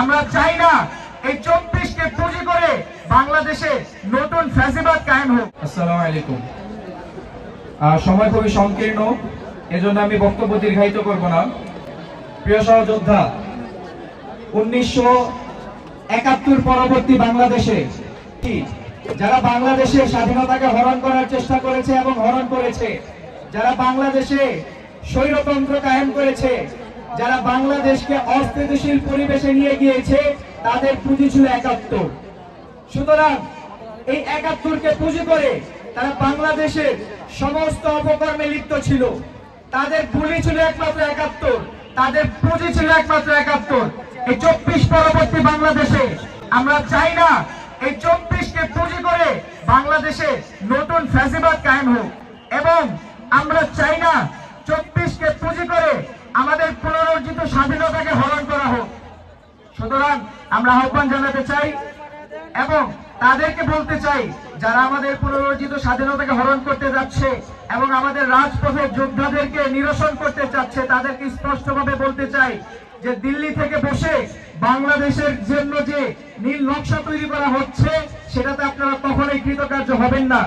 আমরা চাই না এই চব্বিশকে পুঁজি করে বাংলাদেশে নতুন ফ্যাসিবাদ কায়েম হোক। আসসালামু আলাইকুম। সময় খুবই সংকীর্ণ, এজন্য আমি বক্তব্য দীর্ঘায়িত করব না। প্রিয় সহযোদ্ধা, উনিশশো একাত্তর পরবর্তী বাংলাদেশে যারা বাংলাদেশের স্বাধীনতাকে হরণ করার চেষ্টা করেছে এবং হরণ করেছে, যারা বাংলাদেশে স্বৈরতন্ত্র কায়েম করেছে যারা বাংলাদেশকে অস্থিতিশীল পরিবেশে নিয়ে গিয়েছে, তাদের পুঁজি ছিল একাত্তর। সুতরাং এই একাত্তরকে পুঁজি করে তারা বাংলাদেশের সমস্ত অপকর্মে লিপ্ত ছিল। তাদের বুলি ছিল একমাত্র একাত্তর। তাদের পুঁজি ছিল একমাত্র একাত্তর। এই চব্বিশ পরবর্তী বাংলাদেশে আমরা চাই না এই চব্বিশকে পুঁজি করে বাংলাদেশে নতুন ফ্যাসিবাদ কায়েম হোক। এবং আমরা চাই না স্বাধীনতাকে হরণ করা হোক। সুতরাং আমরা আহ্বান জানাতে চাই এবং তাদেরকে বলতে চাই, যারা আমাদের পুনরুজ্জিত স্বাধীনতাকে হরণ করতে যাচ্ছে এবং আমাদের রাজপথের যোদ্ধাদেরকে নিরসন করতে চাচ্ছে, তাদেরকে স্পষ্টভাবে বলতে চাই যে দিল্লি থেকে বসে বাংলাদেশের জন্য যে নীল নকশা তৈরি করা হচ্ছে, সেটাতে আপনারা কখনোই কৃতকার্য হবেন না।